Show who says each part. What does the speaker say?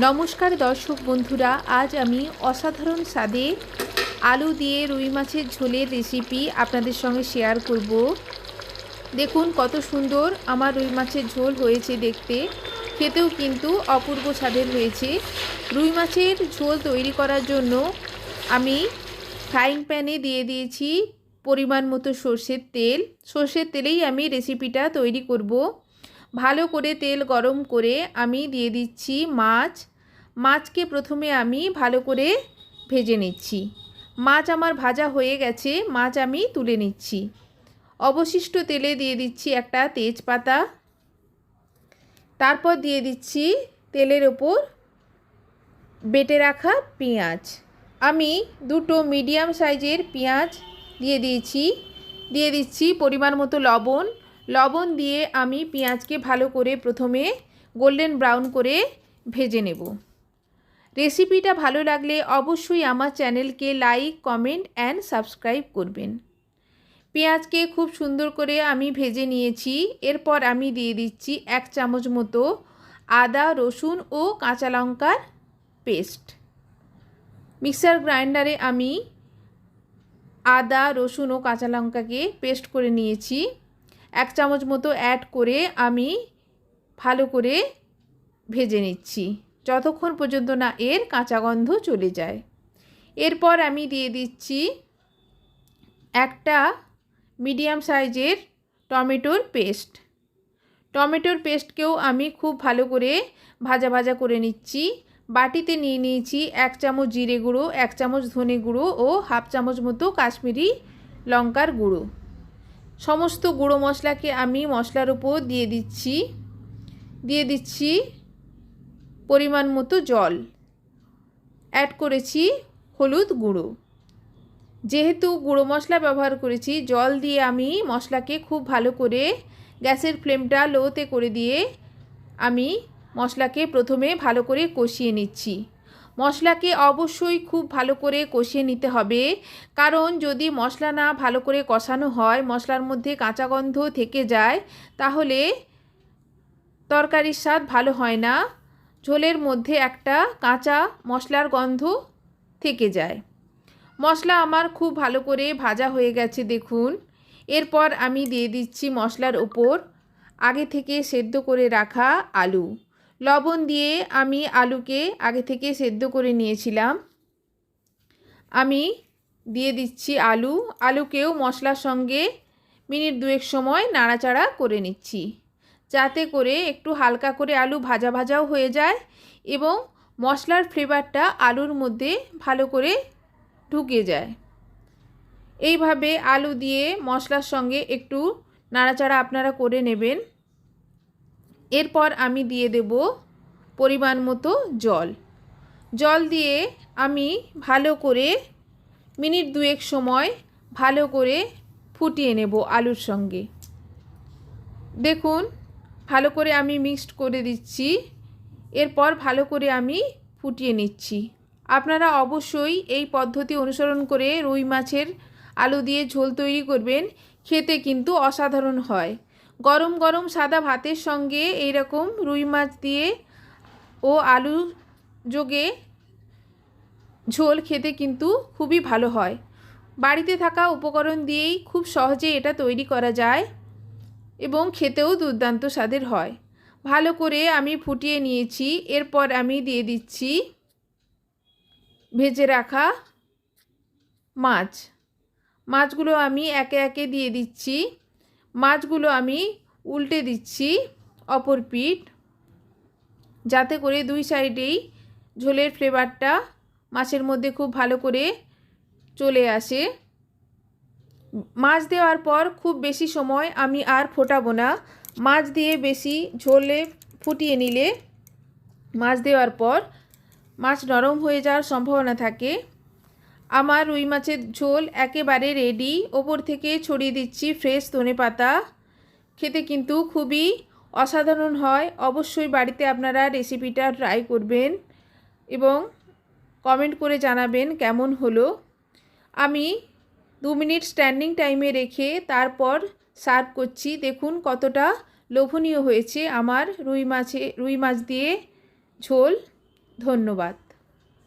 Speaker 1: নমস্কার দর্শক বন্ধুরা, আজ আমি অসাধারণ স্বাদে আলু দিয়ে রুই মাছের ঝোলের রেসিপি আপনাদের সঙ্গে শেয়ার করব। দেখুন কত সুন্দর আমার রুই মাছের ঝোল হয়েছে দেখতে। খেতেও কিন্তু অপূর্ব স্বাদের হয়েছে। রুই মাছের ঝোল তৈরি করার জন্য আমি ফ্রাইং প্যানে দিয়ে দিয়েছি পরিমাণ মতো সর্ষের তেল। সর্ষের তেলেই আমি রেসিপিটা তৈরি করব। ভালো করে তেল গরম করে আমি দিয়ে দিচ্ছি মাছ। মাছকে প্রথমে আমি ভালো করে ভেজে নিচ্ছি। মাছ আমার ভাজা হয়ে গেছে, মাছ আমি তুলে নিচ্ছি। অবশিষ্ট তেলে দিয়ে দিচ্ছি একটা তেজপাতা। তারপর দিয়ে দিচ্ছি তেলের ওপর বেটে রাখা পেঁয়াজ। আমি দুটো মিডিয়াম সাইজের পেঁয়াজ দিয়ে দিয়েছি। দিয়ে দিচ্ছি পরিমাণ মতো লবণ। লবণ দিয়ে আমি পেঁয়াজকে ভালো করে প্রথমে গোল্ডেন ব্রাউন করে ভেজে নেব। রেসিপিটা ভালো লাগলে অবশ্যই আমার চ্যানেলকে লাইক, কমেন্ট অ্যান্ড সাবস্ক্রাইব করবেন। পেঁয়াজকে খুব সুন্দর করে আমি ভেজে নিয়েছি। এরপর আমি দিয়ে দিচ্ছি এক চামচ মতো আদা, রসুন ও কাঁচা লঙ্কার পেস্ট। মিক্সার গ্রাইন্ডারে আমি আদা, রসুন ও কাঁচা লঙ্কাকে পেস্ট করে নিয়েছি। এক চামচ মতো অ্যাড করে আমি ভালো করে ভেজে নিচ্ছি। যতক্ষণ পর্যন্ত না এর কাঁচা গন্ধ চলে যায়। এরপর আমি দিয়ে দিচ্ছি একটা মিডিয়াম সাইজের টমেটোর পেস্ট। টমেটোর পেস্টকেও আমি খুব ভালো করে ভাজা ভাজা করে নিচ্ছি। বাটিতে নিয়ে নিয়েছি এক চামচ জিরে গুঁড়ো, এক চামচ ধনে গুঁড়ো ও হাফ চামচ মতো কাশ্মীরি লঙ্কার গুঁড়ো। সমস্ত গুঁড়ো মশলাকে আমি মশলার উপর দিয়ে দিচ্ছি দিয়ে দিচ্ছি পরিমাণ মতো জল। অ্যাড করেছি হলুদ গুঁড়ো। যেহেতু গুঁড়ো মশলা ব্যবহার করেছি, জল দিয়ে আমি মশলাকে খুব ভালো করে গ্যাসের ফ্লেমটা লোতে করে দিয়ে আমি মশলাকে প্রথমে ভালো করে কষিয়ে নিচ্ছি। মশলাকে অবশ্যই খুব ভালো করে কষিয়ে নিতে হবে। কারণ যদি মশলা না ভালো করে কষানো হয়, মশলার মধ্যে কাঁচা গন্ধ থেকে যায়, তাহলে তরকারির স্বাদ ভালো হয় না। ঝোলের মধ্যে একটা কাঁচা মশলার গন্ধ থেকে যায়। মশলা আমার খুব ভালো করে ভাজা হয়ে গেছে, দেখুন। এরপর আমি দিয়ে দিচ্ছি মশলার ওপর। আগে থেকে সেদ্ধ করে রাখা আলু। লবণ দিয়ে আমি আলুকে আগে থেকে সেদ্ধ করে নিয়েছিলাম। আমি দিয়ে দিচ্ছি আলু। আলুকেও মশলার সঙ্গে মিনিট দুয়েক সময় নাড়াচাড়া করে নিচ্ছি। যাতে করে একটু হালকা করে আলু ভাজা ভাজাও হয়ে যায় এবং মশলার ফ্লেভারটা আলুর মধ্যে ভালো করে ঢুকে যায়। এইভাবে আলু দিয়ে মশলার সঙ্গে একটু নাড়াচাড়া আপনারা করে নেবেন। এরপর আমি দিয়ে দেব পরিমাণ মতো জল। জল দিয়ে আমি ভালো করে মিনিট দুয়েক সময় ভালো করে ফুটিয়ে নেব আলুর সঙ্গে। দেখুন, ভালো করে আমি মিক্সড করে দিচ্ছি। এরপর ভালো করে আমি ফুটিয়ে নিচ্ছি। আপনারা অবশ্যই এই পদ্ধতি অনুসরণ করে রুই মাছের আলু দিয়ে ঝোল তৈরি করবেন। খেতে কিন্তু অসাধারণ হয়। গরম গরম সাদা ভাতের সঙ্গে এইরকম রুই মাছ দিয়ে ও আলু যোগে ঝোল খেতে কিন্তু খুবই ভালো হয়। বাড়িতে থাকা উপকরণ দিয়েই খুব সহজে এটা তৈরি করা যায় এবং খেতেও দুর্দান্ত স্বাদের হয়। ভালো করে আমি ফুটিয়ে নিয়েছি, এরপর আমি দিয়ে দিচ্ছি ভেজে রাখা মাছ। মাছগুলো আমি একে একে দিয়ে দিচ্ছি। মাছগুলো আমি উল্টে দিচ্ছি অপর পিঠ, যাতে করে দুই সাইডেই ঝোলের ফ্লেভারটা মাছের মধ্যে খুব ভালো করে চলে আসে। মাছ দেওয়ার পর খুব বেশি সময় আমি আর ফোটাবো না। মাছ দিয়ে বেশি ঝোলে ফুটিয়ে নিলে মাছ দেওয়ার পর মাছ নরম হয়ে যাওয়ার সম্ভাবনা থাকে। আমার রুই মাছের ঝোল একেবারে রেডি ওপর থেকে ছড়িয়ে দিচ্ছি ফ্রেশ ধনে পাতা। খেতে কিন্তু খুবই অসাধারণ হয়। অবশ্যই বাড়িতে আপনারা রেসিপিটা ট্রাই করবেন এবং কমেন্ট করে জানাবেন কেমন হলো। আমি দু মিনিট স্ট্যান্ডিং টাইমে রেখে তারপর সার্ভ করছি। দেখুন কতটা লোভনীয় হয়েছে আমার রুই মাছে, রুই মাছ দিয়ে ঝোল। ধন্যবাদ।